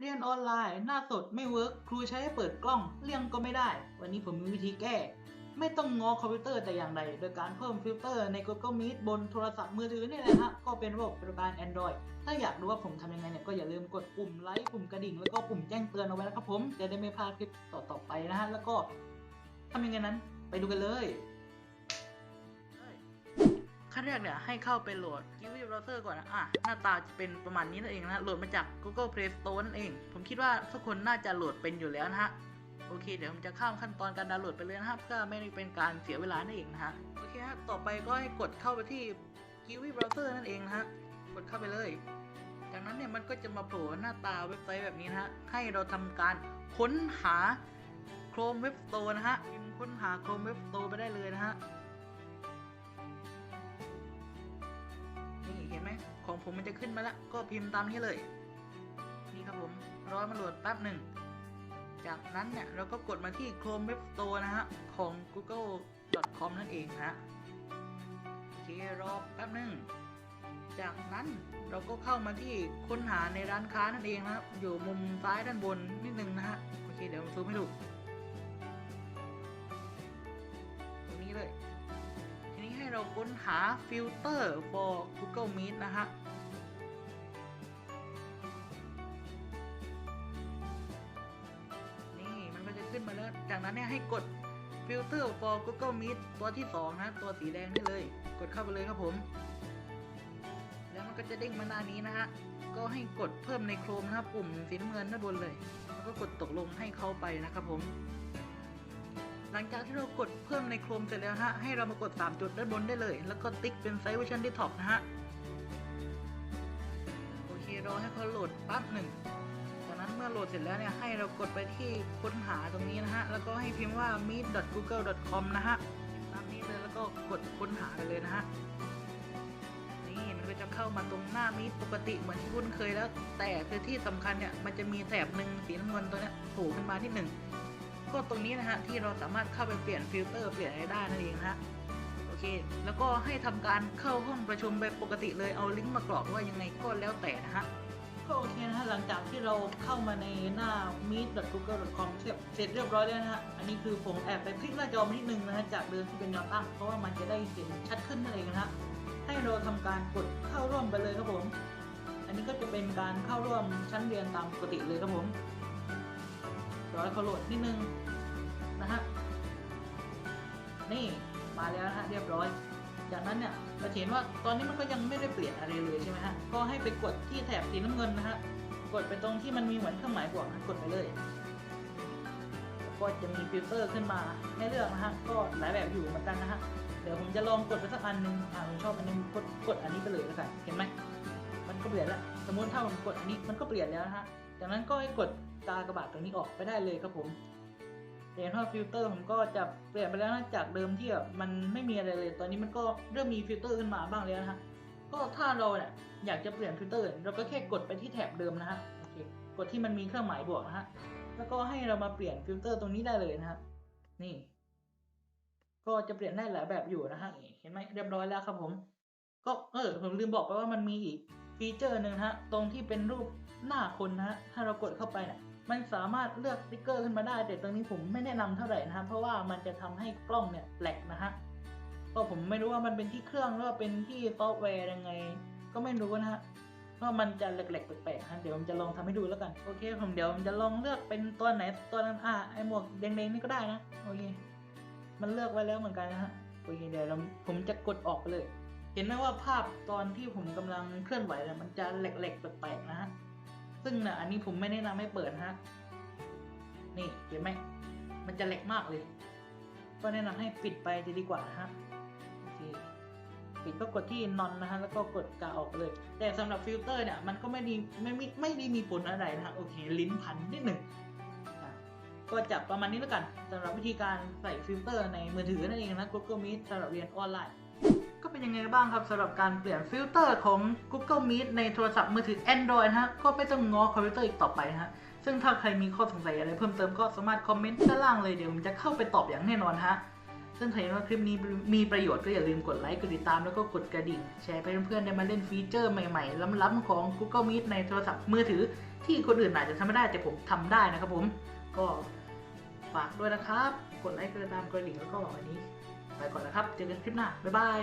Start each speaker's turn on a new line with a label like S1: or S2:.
S1: เรียนออนไลน์ หน้าสดไม่เวิร์กครูใช้ให้เปิดกล้องเลี่ยงก็ไม่ได้ วันนี้ผมมีวิธีแก้ ไม่ต้องงอคอมพิวเตอร์แต่อย่างใดโดยการเพิ่มฟิลเตอร์ใน Google Meet บนโทรศัพท์มือถือนี่แหละฮะก็เป็นระบบปฏิบัติการ Android ถ้าอยากรู้ว่าผมทำยังไงเนี่ยก็อย่าลืมกดปุ่มไลค์ปุ่มกระดิ่งแล้วก็ปุ่มแจ้งเตือนเอาไว้นะครับผมจะได้ไม่พลาดคลิปต่อๆไปนะฮะแล้วก็ทำยังไงนั้น ไปดูกันเลย ขั้นแรกเนี่ยให้เข้าไปโหลด Kiwi Browser ก่อนนะอะหน้าตาจะเป็นประมาณนี้นั่นเองนะโหลดมาจาก Google Play Store นั่นเอง ผมคิดว่าทุกคนน่าจะโหลดเป็นอยู่แล้วนะฮะโอเค เดี๋ยวผมจะข้ามขั้นตอนการดาวน์โหลดไปเลยนะครับเพื่อไม่ได้เป็นการเสียเวลานั่นเองนะฮะโอเคฮะต่อไปก็ให้กดเข้าไปที่ Kiwi Browser นั่นเองนะฮะกดเข้าไปเลย จากนั้นเนี่ยมันก็จะมาโผล่หน้าตาเว็บไซต์แบบนี้นะฮะให้เราทำการค้นหา Chrome Web Store นะฮะพิมพ์ค้นหา Chrome Web Store ไปได้เลยนะฮะ ของผมมันจะขึ้นมาแล้วก็พิมพ์ตามนี้เลย นี่ครับผมรอมาโหลดแป๊บหนึ่ง จากนั้นเนี่ยเราก็กดมาที่ Chrome Web Store นะฮะ ของ google.com นั่นเองนะฮะโอเครอแป๊บหนึ่ง จากนั้นเราก็เข้ามาที่ค้นหาในร้านค้านั่นเองนะครับ อยู่มุมซ้ายด้านบนนิดนึงนะฮะโอเคเดี๋ยวผมซูมให้ดูตรงนี้เลย ทีนี้ให้เราค้นหาฟิลเตอร์ for Google Meet นะฮะ ขึ้นมาแล้ว จากนั้นเนี่ยให้กด Filter for Google Meet ตัวที่ 2 นะ ตัวสีแดงนี่เลย กดเข้าไปเลยครับผม แล้วมันก็จะเด้งมาหน้านี้นะฮะ ก็ให้กดเพิ่มในโครมนะครับปุ่มสีน้ำเงินด้านบนเลย แล้วก็กดตกลงให้เข้าไปนะครับผม หลังจากที่เรากดเพิ่มในโครมเสร็จแล้วฮะ ให้เรามากด 3 จุดด้านบนได้เลย แล้วก็ติ๊กเป็นไซส์เวอร์ชันที่ท็อปนะฮะ โอเครอให้เขาโหลดแป๊บหนึ่ง เมื่อโหลดเสร็จแล้วเนี่ยให้เรากดไปที่ค้นหาตรงนี้นะฮะ แล้วก็ให้พิมพ์ว่า meet.google.com นะฮะตามนี้เลยแล้วก็กดค้นหาไปเลยนะฮะนี่มันก็จะเข้ามาตรงหน้ามีดปกติเหมือนที่คุ้นเคยแล้ว แต่คือที่สำคัญเนี่ยมันจะมีแถบหนึ่งสีน้ำเงินตัวเนี้ยโผล่ขึ้นมาที่หนึ่งก็ตรงนี้นะฮะที่เราสามารถเข้าไปเปลี่ยนฟิลเตอร์เปลี่ยนอะไรได้นั่นเองนะฮะโอเค แล้วก็ให้ทำการเข้าห้องประชุมแบบปกติเลยเอาลิงก์มากรอกว่ายังไงก็แล้วแต่นะฮะ ก็โอเคนะฮะหลังจากที่เราเข้ามาในหน้า meet.google.com เสร็จเรียบร้อยแล้วนะฮะ อันนี้คือผมแอบไปคลิกหน้าจอมานิดนึงนะฮะ จากเดิมที่เป็นแนวตั้ง เพราะว่ามันจะได้เห็นชัดขึ้นนั่นเองนะฮะ ให้เราทำการกดเข้าร่วมไปเลยครับผม อันนี้ก็จะเป็นการเข้าร่วมชั้นเรียนตามปกติเลยครับผมรอให้เขาโหลดนิดนึงนะฮะ นี่มาแล้วนะฮะเรียบร้อย จากนั้นเนี่ยเราเห็นว่าตอนนี้มันก็ยังไม่ได้เปลี่ยนอะไรเลยใช่ไหมฮะก็ให้ไปกดที่แถบสีน้ำเงินนะฮะกดไปตรงที่มันมีเหมือนเครื่องหมายบวกนะกดไปเลยก็จะมีฟิลเตอร์ขึ้นมาให้เลือกนะฮะก็หลายแบบอยู่เหมือนกันนะฮะเดี๋ยวผมจะลองกดไปสักอันหนึ่งอ่าผมชอบอันนี้กดกดอันนี้ไปเลยแล้วกันเห็นไหมมันก็เปลี่ยนแล้วสมมติถ้าผมกดอันนี้มันก็เปลี่ยนแล้วนะฮะจากนั้นก็ให้กดกากระบาดตรงนี้ออกไปได้เลยครับผม เห็นว่าฟิลเตอร์ผมก็จะเปลี่ยนไปแล้วนะจากเดิมที่แบบมันไม่มีอะไรเลย ตอนนี้มันก็เริ่มมีฟิลเตอร์ขึ้นมาบ้างแล้วนะฮะก็ถ้าเราเนี่ยอยากจะเปลี่ยนฟิลเตอร์เราก็แค่กดไปที่แถบเดิมนะฮะโอเคกดที่มันมีเครื่องหมายบวกนะฮะแล้วก็ให้เรามาเปลี่ยนฟิลเตอร์ตรงนี้ได้เลยนะฮะนี่ ก็จะเปลี่ยนได้หลายแบบอยู่นะฮะเห็นไหมเรียบร้อยแล้วครับผม ก็เออผมลืมบอกไปว่ามันมีอีกฟีเจอร์หนึ่งนะฮะตรงที่เป็นรูปหน้าคนนะฮะถ้าเรากดเข้าไปเนี่ย มันสามารถเลือกสติ๊กเกอร์ขึ้นมาได้ แต่ตรงนี้ผมไม่แนะนำเท่าไหร่นะครับ เพราะว่ามันจะทำให้กล้องเนี่ยแหลกนะฮะก็ผมไม่รู้ว่ามันเป็นที่เครื่องหรือว่าเป็นที่ซอฟต์แวร์ยังไง ก็ไม่รู้นะฮะว่ามันจะแหลกๆแปลกๆนะเดี๋ยวผมจะลองทำให้ดูแล้วกันโอเค ผมเดี๋ยวผมจะลองเลือกเป็นตัวไหนตัวนั้นอะไอหมวกแดงๆนี่ก็ได้นะโอเคมันเลือกไว้แล้วเหมือนกันนะฮะโอเคเดี๋ยวผมจะกดออกไปเลย เห็นไหมว่าภาพตอนที่ผมกำลังเคลื่อนไหวเนี่ยมันจะแหลกๆแปลกๆนะฮะ ซึ่งนะอันนี้ผมไม่แนะนำให้เปิดนะฮะ นี่เห็นไหม มันจะแหลกมากเลย ก็แนะนำให้ปิดไปจะดีกว่านะฮะโอเคปิดก็กดที่นอนนะฮะ แล้วก็กดกาออกเลย แต่สำหรับฟิลเตอร์เนี่ย มันก็ไม่ดีไม่ไม่ไม่ได้มีผลอะไรนะฮะโอเค ลิ้นพันนิดหนึ่งก็จับประมาณนี้แล้วกันสำหรับวิธีการใส่ฟิลเตอร์ในมือถือนั่นเองนะ Google Meet สำหรับเรียนออนไลน์ ก็เป็นยังไงบ้างครับสำหรับการเปลี่ยนฟิลเตอร์ของ Google Meet ในโทรศัพท์มือถือ Android นะฮะก็ไม่ต้องง้อคอมพิวเตอร์อีกต่อไปฮะซึ่งถ้าใครมีข้อสงสัยอะไรเพิ่มเติมก็สามารถคอมเมนต์ด้านล่างเลยเดี๋ยวผมจะเข้าไปตอบอย่างแน่นอนฮะซึ่งใครเห็นว่าคลิปนี้มีประโยชน์ก็อย่าลืมกดไลค์กดติดตามแล้วก็กดกระดิ่ง แชร์ไปเพื่อนๆได้มาเล่นฟีเจอร์ใหม่ๆล้ำๆของ Google Meet ในโทรศัพท์มือถือ ที่คนอื่นอาจจะทำไม่ได้แต่ผมทำได้นะครับผมก็ฝากด้วยนะครับ กดไลค์กดติดตามกดกระดิ่งแล้วก็วันนี้ ไปก่อนนะครับ เจอกันคลิปหน้า บ๊ายบาย